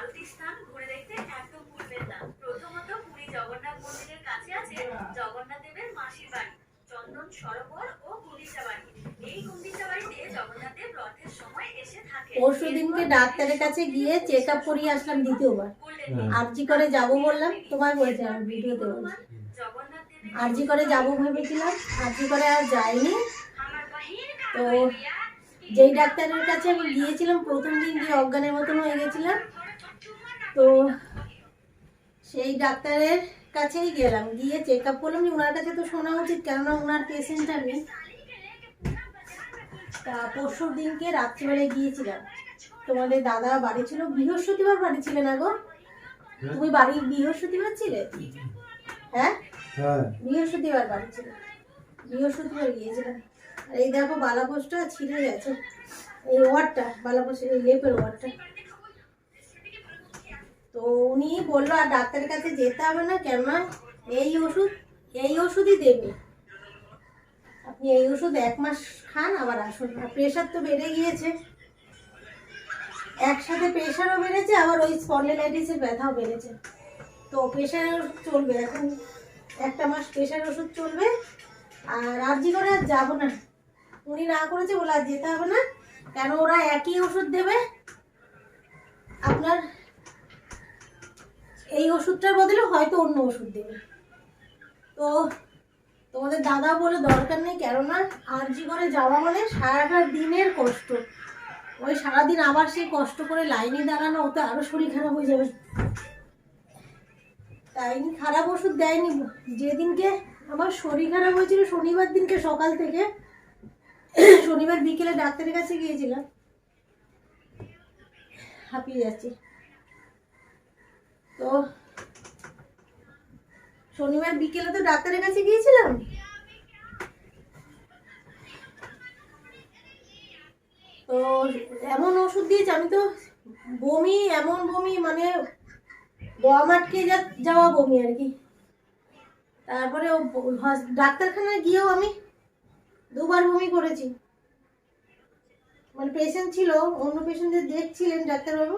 বারোটি স্থান ঘুরে দেখতে একদম ভুলবেন না। প্রথমত পুরী জগন্নাথ মন্দিরের কাছে আছে জগন্নাথ দেবের মাসির বাড়ি চন্দন সরোবর ও গুন্ডিচা বাড়ি। এই গুন্ডিচা বাড়িতে জগন্নাথ দেব রথের সময় এসে থাকে পরশু দিনকে ডাক্তারের কাছে গিয়ে চেক আপ করিয়ে আসলাম দ্বিতীয়বার। আরজি করে যাব বললাম তোমায় বলেছে আমি ভিডিওতে আরজি করে যাব ভেবেছিলাম আরজি করে আর যাইনি। তো যেই ডাক্তারের কাছে আমি গিয়েছিলাম প্রথম দিন গিয়ে অজ্ঞানের মতন হয়ে গেছিলাম। তো সেই ডাক্তারের কাছেই গেলাম। গিয়ে চেক আপ করলাম যে ওনার কাছে তো শোনা উচিত কেননা ওনার পেশেন্ট আমি তা পরশু দিনকে রাত্রিবেলায় গিয়েছিলাম। তোমাদের দাদা বাড়ি ছিল বৃহস্পতিবার বাড়ি ছিলে না গো? তুমি বাড়ি বৃহস্পতিবার ছিলে? হ্যাঁ? হ্যাঁ। বৃহস্পতিবার বাড়ি ছিল। বৃহস্পতিবার গিয়েছিলাম। আর এই দেখো বালাপোষটা ছিঁড়ে গেছে। এই ওয়ার্ডটা বালাপোষ এই লেপের ওয়ার্ডটা। তো উনি বলল, আর ডাক্তারের কাছে যেতে হবে না কেননা এই ওষুধ, এই ওষুধই দেবে। আপনি এই ওষুধ এক মাস খান, আবার আসুন। আর প্রেশার তো বেড়ে গিয়েছে। একসাথে প্রেশারও বেড়েছে, আবার ওই স্পন্ডেলাইটিসের ব্যথাও বেড়েছে। তো প্রেশারের ওষুধ চলবে, এখন একটা মাস প্রেশার ওষুধ চলবে, আর আরজি করে আর যাব না। উনি না করেছে বলে আর যেতে হবে না। কেন ওরা একই ওষুধ দেবে? আপনার এই ওষুধটার বদলে হয়তো অন্য ওষুধ দেবে। তো তোমাদের দাদা বলে দরকার নেই, কেননা আরজি করে যাওয়া মানে সারাটা দিনের কষ্ট। ওই সারাদিন আবার সেই কষ্ট করে লাইনে দাঁড়ানো, ওতে আরও শরীর খারাপ হয়ে যাবে। তাই খারাপ ওষুধ দেয়নি। যেদিনকে আমার শরীর খারাপ হয়েছিল, শনিবার দিনকে সকাল থেকে শনিবার বিকেলে ডাক্তারের কাছে গিয়েছিলাম। হাঁপিয়ে যাচ্ছি। তো শনিবার বিকেলে তো ডাক্তারের কাছে গিয়েছিলাম। তো এমন ওষুধ দিয়েছে, আমি তো বমি, এমন বমি মানে দম আটকে যাওয়া বমি আর কি। তারপরে ডাক্তারখানায় গিয়েও আমি দুবার বমি করেছি। মানে পেশেন্ট ছিল, অন্য পেশেন্টদের দেখছিলেন ডাক্তারবাবু।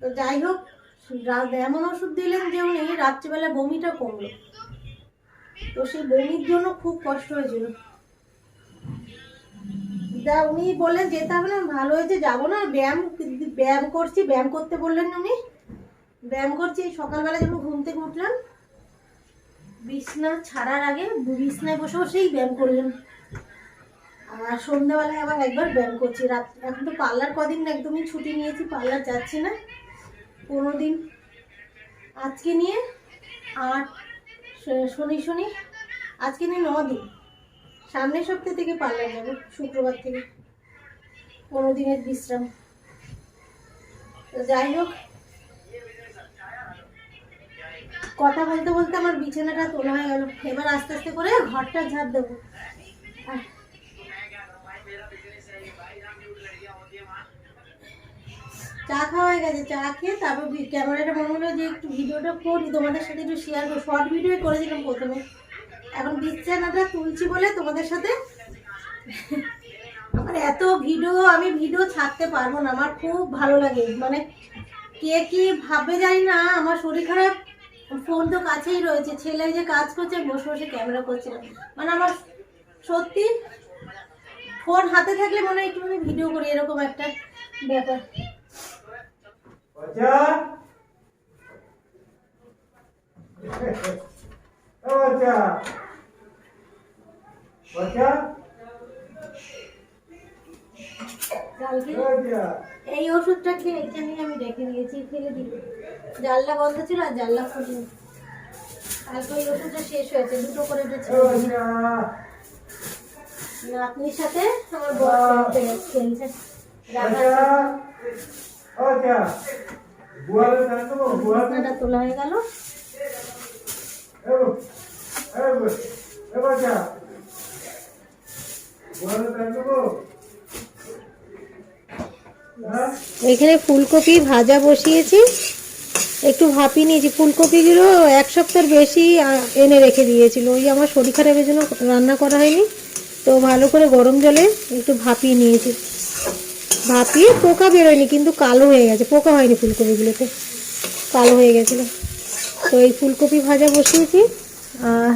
তো যাই হোক এমন ওষুধ দিলেন যে উনি রাত্রিবেলা বমিটা কমলো। তো সেই বমির জন্য খুব কষ্ট হয়েছিল। তা উনি বললেন, যেতে হবে না, ভালো হয়েছে, যাব না। ব্যায়াম ব্যায়াম করছি, ব্যায়াম করতে বললেন উনি। ব্যায়াম করছি, সকালবেলা যখন ঘুম থেকে উঠলাম, বিছনা ছাড়ার আগে বিছনায় বসে বসেই ব্যায়াম করলাম। আর সন্ধ্যাবেলায় আবার একবার ব্যায়াম করছি। রাত, এখন তো পার্লার কদিন একদমই ছুটি নিয়েছি, পার্লার যাচ্ছি না। পনেরো দিন আজকে নিয়ে আট শনি শনি, আজকে নিয়ে ন দিন। সামনের সপ্তাহ থেকে পার্লার যাব শুক্রবার থেকে। পনেরো দিনের বিশ্রাম। তো যাই হোক, কথা বলতে বলতে আমার বিছানাটা তোলা হয়ে গেল। এবার আস্তে আস্তে করে ঘরটা ঝাড় দেবো। চা খাওয়া হয়ে গেছে, চা খেয়ে তারপর ক্যামেরাটা মনে হলো যে একটু ভিডিওটা করি তোমাদের সাথে একটু শেয়ার করো শর্ট ভিডিও করেছিলাম প্রথমে। এখন বিছানাটা তুলছি বলে তোমাদের সাথে। আমার এত ভিডিও, আমি ভিডিও ছাড়তে পারব না, আমার খুব ভালো লাগে। মানে কে কি ভাবে জানি না, আমার শরীর খারাপ। ফোন তো কাছেই রয়েছে, ছেলে যে কাজ করছে বসে বসে ক্যামেরা করছে মানে আমার সত্যি, ফোন হাতে থাকলে মনে হয় একটুখানি ভিডিও করি, এরকম একটা ব্যাপার বাচ্চা ও বাচ্চা বাচ্চা কালকে ও বাচ্চা এই ওষুধটা খেয়ে এখানে আমি রেখে নিয়েছি ফেলে দিল। জানলা বন্ধ ছিল আর জানলা খুলিনি কালকে ওই ওষুধটা শেষ হয়েছে দুটো করে নাতনির সাথে আমার গেছে খেলছে রাখা তোলা হয়ে গেল। এখানে ফুলকপি ভাজা বসিয়েছি। একটু ভাপিয়ে নিয়েছি। ফুলকপিগুলো এক সপ্তাহের বেশি এনে রেখে দিয়েছিল। ওই আমার শরীর খারাপের জন্য রান্না করা হয়নি। তো ভালো করে গরম জলে একটু ভাপিয়ে নিয়েছি। ভাপিয়ে পোকা বেরোয়নি, কিন্তু কালো হয়ে গেছে। পোকা হয়নি ফুলকপিগুলোতে। কালো হয়ে গেছিল। তো এই ফুলকপি ভাজা বসিয়েছি। আর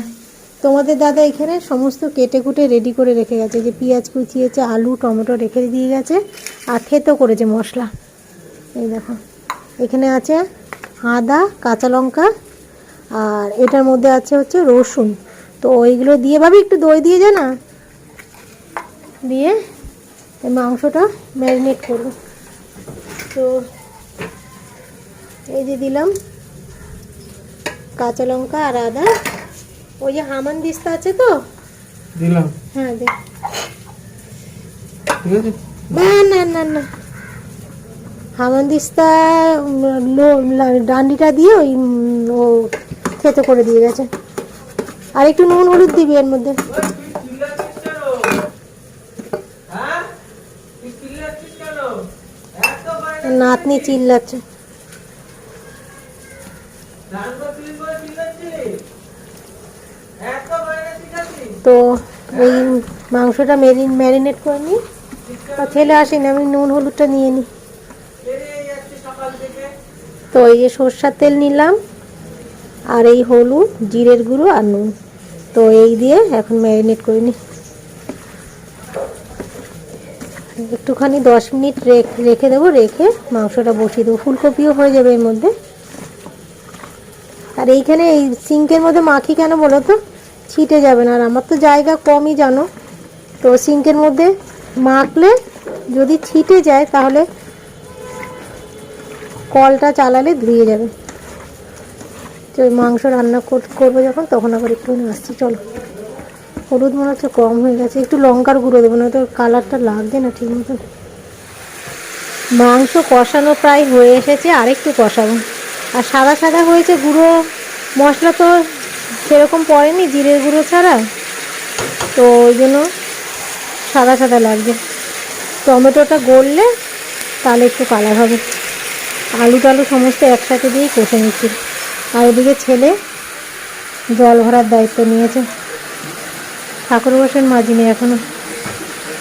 তোমাদের দাদা এখানে সমস্ত কেটে কুটে রেডি করে রেখে গেছে। যে পেঁয়াজ কুচিয়েছে, আলু, টমেটো রেখে দিয়ে গেছে, আর থেতো করেছে মশলা। এই দেখো, এখানে আছে আদা, কাঁচা লঙ্কা, আর এটার মধ্যে আছে হচ্ছে রসুন। তো ওইগুলো দিয়ে ভাবি একটু দই দিয়ে যা না। দিয়ে মাংসটা ম্যারিনেট করব। তো এই যে দিলাম কাঁচা লঙ্কা আর আদা। ওই যে হামান দিস্তা আছে তো? দিলাম। হ্যাঁ দে। না না না না। হামান দিস্তা ডান্ডিটা দিয়ে ওই ও থেতো করে দিয়ে গেছে। আর একটু নুন হলুদ দিবি এর মধ্যে। নাতনি চিল্লাচ্ছে তো এই মাংসটা মেরিন, ম্যারিনেট করে নিই। তা ছেলে আসেনি, আমি নুন, হলুদটা নিয়ে নিই। তো এই যে সর্ষার তেল নিলাম, আর এই হলুদ, জিরের গুঁড়ো আর নুন। তো এই দিয়ে এখন ম্যারিনেট করে নিই। একটুখানি দশ মিনিট রেখ- দেবো, রেখে মাংসটা বসিয়ে দেবো। ফুলকপিও হয়ে যাবে এর মধ্যে। আর এইখানে এই সিঙ্কের মধ্যে মাখি কেন বলো তো? ছিটে যাবে না। আর আমার তো জায়গা কমই জানো। তো সিঙ্কের মধ্যে মাখলে যদি ছিটে যায়, তাহলে কলটা চালালে ধুয়ে যাবে। তো মাংস রান্না কর- করব যখন, তখন আবার একটু আসছি। চলো। হলুদ মনে হচ্ছে কম হয়ে গেছে। একটু লঙ্কার গুঁড়ো দেবো না তো কালারটা লাগবে না ঠিক মতন। মাংস কষানো প্রায় হয়ে এসেছে, আরেকটু কষাবো। আর সাদা সাদা হয়েছে গুঁড়ো, মশলা তো সেরকম পড়েনি, জিরের গুঁড়ো ছাড়া। তো ওই জন্য সাদা সাদা লাগবে। টমেটোটা গললে তাহলে একটু কালার হবে। আলু টালু সমস্ত একসাথে দিয়েই কষে নিচ্ছি। আর ওদিকে ছেলে জল ভরার দায়িত্ব নিয়েছে। ঠাকুর বসেন মাজিনি এখনও।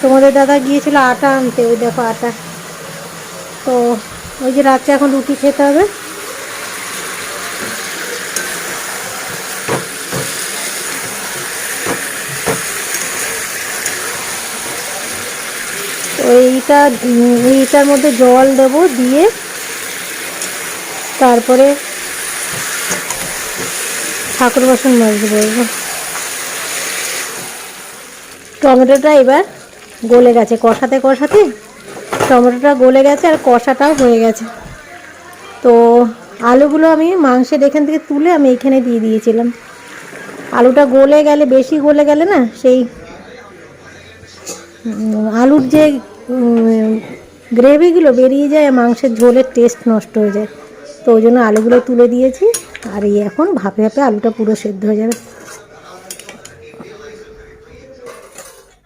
তোমাদের দাদা গিয়েছিল আটা আনতে, ওই দেখো আটা। তো ওই যে রাত্রে এখন রুটি খেতে হবে। এইটা, এইটার মধ্যে জল দেব দিয়ে, তারপরে ঠাকুর বাসন মাজতে বলব। টমেটোটা এবার গলে গেছে, কষাতে কষাতে টমেটোটা গলে গেছে আর কষাটাও হয়ে গেছে। তো আলুগুলো আমি মাংসের এখান থেকে তুলে আমি এখানে দিয়ে দিয়েছিলাম। আলুটা গলে গেলে, বেশি গলে গেলে না, সেই আলুর যে গ্রেভিগুলো বেরিয়ে যায় মাংসের ঝোলের টেস্ট নষ্ট হয়ে যায়। তো ওই জন্য আলুগুলো তুলে দিয়েছি আর এই এখন ভাপে ভাপে আলুটা পুরো সেদ্ধ হয়ে যাবে।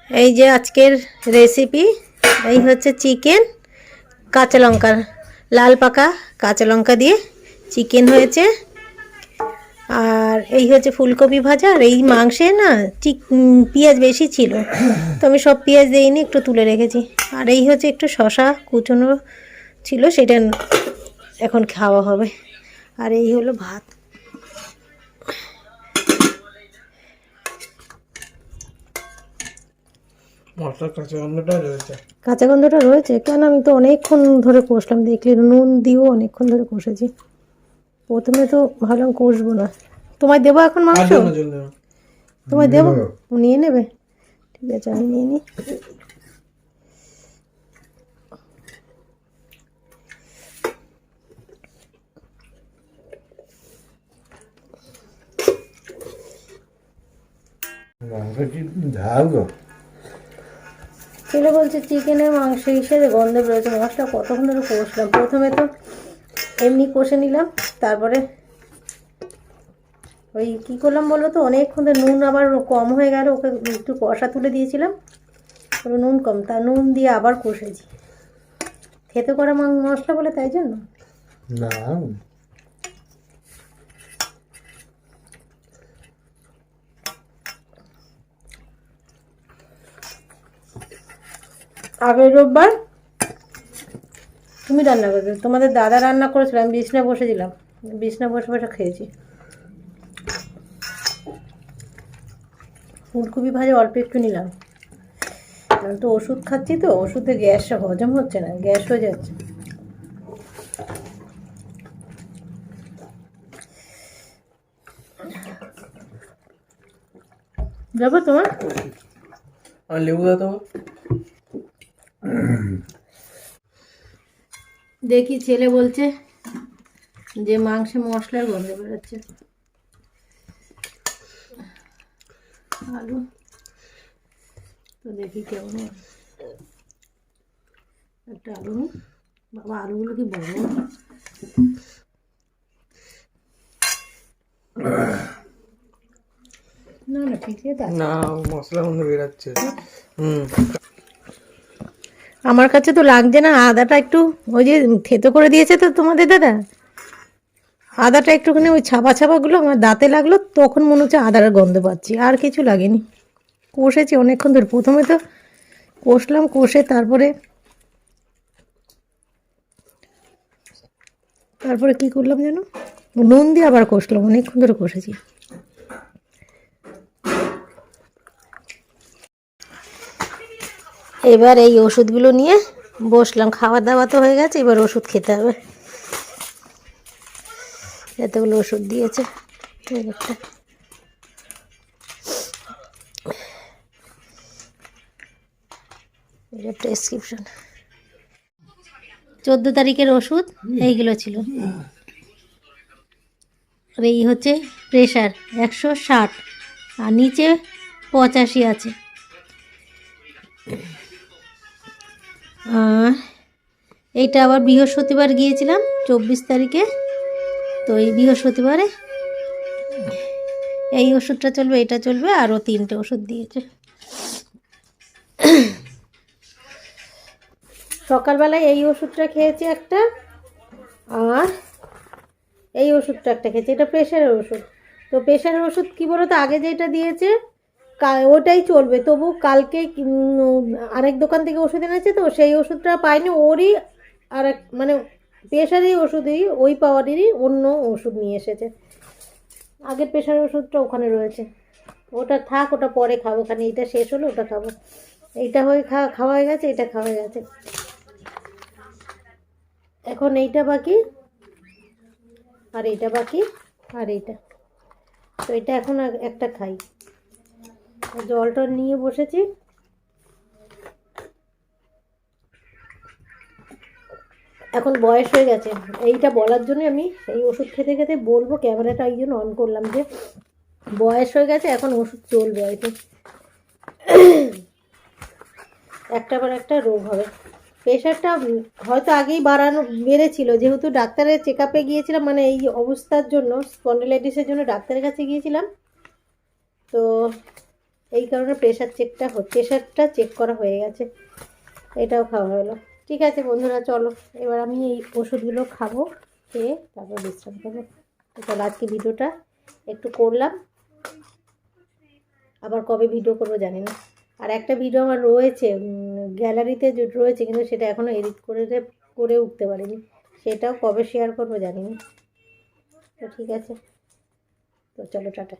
এই যে আজকের রেসিপি এই হচ্ছে চিকেন কাঁচা লঙ্কার লাল পাকা কাঁচা লঙ্কা দিয়ে চিকেন হয়েছে। আর এই হচ্ছে ফুলকপি ভাজা, আর এই মাংসে না চিক পেঁয়াজ বেশি ছিল। তো আমি সব পেঁয়াজ দিইনি, একটু তুলে রেখেছি। আর এই হচ্ছে একটু শশা কুচনো ছিল, সেটা এখন খাওয়া হবে। আর এই হলো ভাত। কাঁচা গন্ধটা রয়েছে। কাঁচা গন্ধটা রয়েছে কেন আমি তো অনেকক্ষণ ধরে কষলাম দেখলি নুন দিয়েও অনেকক্ষণ ধরে কষেছি। প্রথমে তো ভাবলাম কষবো না। তোমায় দেবো এখন মাংস? তোমায় দেবো? ও নিয়ে নেবে? ঠিক আছে আমি নিয়ে নিই ঝাল গো। ছেলে বলছে চিকেনের মাংস হিসেবে গন্ধ বেরোচ্ছে। মশলা কতক্ষণ ধরে কষলাম? প্রথমে তো এমনি কষে নিলাম, তারপরে ওই কী করলাম বলো তো, অনেকক্ষণ ধরে নুন আবার কম হয়ে গেল, ওকে একটু কষা তুলে দিয়েছিলাম। ওর নুন কম, তা নুন দিয়ে আবার কষেছি। খেতে করা মশলা বলে তাই জন্য? না। আগের রোববার তুমি রান্না করবে। তোমাদের দাদা রান্না করেছিল, আমি বিছনা বসেছিলাম বিছনা বসে বসে খেয়েছি। ফুলকপি ভাজা অল্প একটু নিলাম। কারণ তো ওষুধ খাচ্ছি তো, ওষুধে গ্যাসটা হজম হচ্ছে না, গ্যাস হয়ে যাচ্ছে। যাব তোমার? লেবু দাও তোমার। দেখি ছেলে বলছে যে মাংসে মশলার গন্ধ বেরোচ্ছে। আলু। তো দেখি কেমন একটা আলু বাবা, আলুগুলো কি বড়? না না ঠিক আছে। না মশলা গন্ধ বেরাচ্ছে। হুম। আমার কাছে তো লাগছে না, আদাটা একটু ওই যে থেতো করে দিয়েছে তো তোমাদের দাদা। আদাটা একটুখানি ওই ছাপা ছাপাগুলো আমার দাঁতে লাগল, তখন মনে হচ্ছে আদার গন্ধ পাচ্ছি, আর কিছু লাগেনি। কষেছি অনেকক্ষণ ধরে, প্রথমে তো কষলাম, কষে তারপরে তারপরে কি করলাম যেন? নুন দিয়ে আবার কষলাম, অনেকক্ষণ ধরে কষেছি। এবার এই ওষুধগুলো নিয়ে বসলাম খাওয়া দাওয়া তো হয়ে গেছে, এবার ওষুধ খেতে হবে। এতগুলো ওষুধ দিয়েছে। এটা প্রেসক্রিপশন চোদ্দ তারিখের ওষুধ, এইগুলো ছিল। আর এই হচ্ছে প্রেশার একশো ষাট। আর নিচে পঁচাশি আছে। আর এইটা আবার বৃহস্পতিবার গিয়েছিলাম, চব্বিশ তারিখে। তো এই বৃহস্পতিবারে এই ওষুধটা চলবে, এটা চলবে, আরও তিনটে ওষুধ দিয়েছে। সকালবেলায় এই ওষুধটা খেয়েছি একটা, আর এই ওষুধটা একটা খেয়েছি। এটা প্রেশারের ওষুধ। তো প্রেশারের ওষুধ কী বলো তো আগে যেটা দিয়েছে ওটাই চলবে। তবু কালকে আরেক দোকান থেকে ওষুধ এনেছে তো, সেই ওষুধটা পাইনি। ওরই আর এক মানে প্রেশারই ওষুধই, ওই পাওয়ারেরই অন্য ওষুধ নিয়ে এসেছে। আগের প্রেশারের ওষুধটা ওখানে রয়েছে। ওটা থাক, ওটা পরে খাব। খানি এইটা শেষ হলো, ওটা খাব। এইটা হয়ে খাওয়া খাওয়া হয়ে গেছে, এটা খাওয়া গেছে। এখন এইটা বাকি, আর এইটা বাকি, আর এইটা। তো এটা এখন একটা খাই। জলটা নিয়ে বসেছি। এখন বয়স হয়ে গেছে। এইটা বলার জন্য আমি এই ওষুধ খেতে খেতে বলব, ক্যামেরাটা এই জন্য অন করলাম যে বয়স হয়ে গেছে, এখন ওষুধ চলবে কি। একটা পর একটা রোগ হবে। প্রেশারটা হয়তো আগেই বাড়ানো, বেড়েছিল। যেহেতু ডাক্তারের চেক আপে গিয়েছিলাম মানে এই অবস্থার জন্য স্পন্ডিলাইটিসের জন্য ডাক্তারের কাছে গিয়েছিলাম। তো এই কারণে প্রেশার চেকটা প্রেশারটা চেক করা হয়ে গেছে। এটাও খাওয়া হলো। ঠিক আছে বন্ধুরা, চলো, এবার আমি এই ওষুধগুলো খাব, খেয়ে তারপর বিশ্রাম করব চলো, আজকে ভিডিওটা একটু করলাম। আবার কবে ভিডিও করব জানি না। আর একটা ভিডিও আমার রয়েছে গ্যালারিতে রয়েছে, কিন্তু সেটা এখনও এডিট করে করে উঠতে পারিনি। সেটাও কবে শেয়ার করব জানি না। তো ঠিক আছে। তো চলো, টাটা।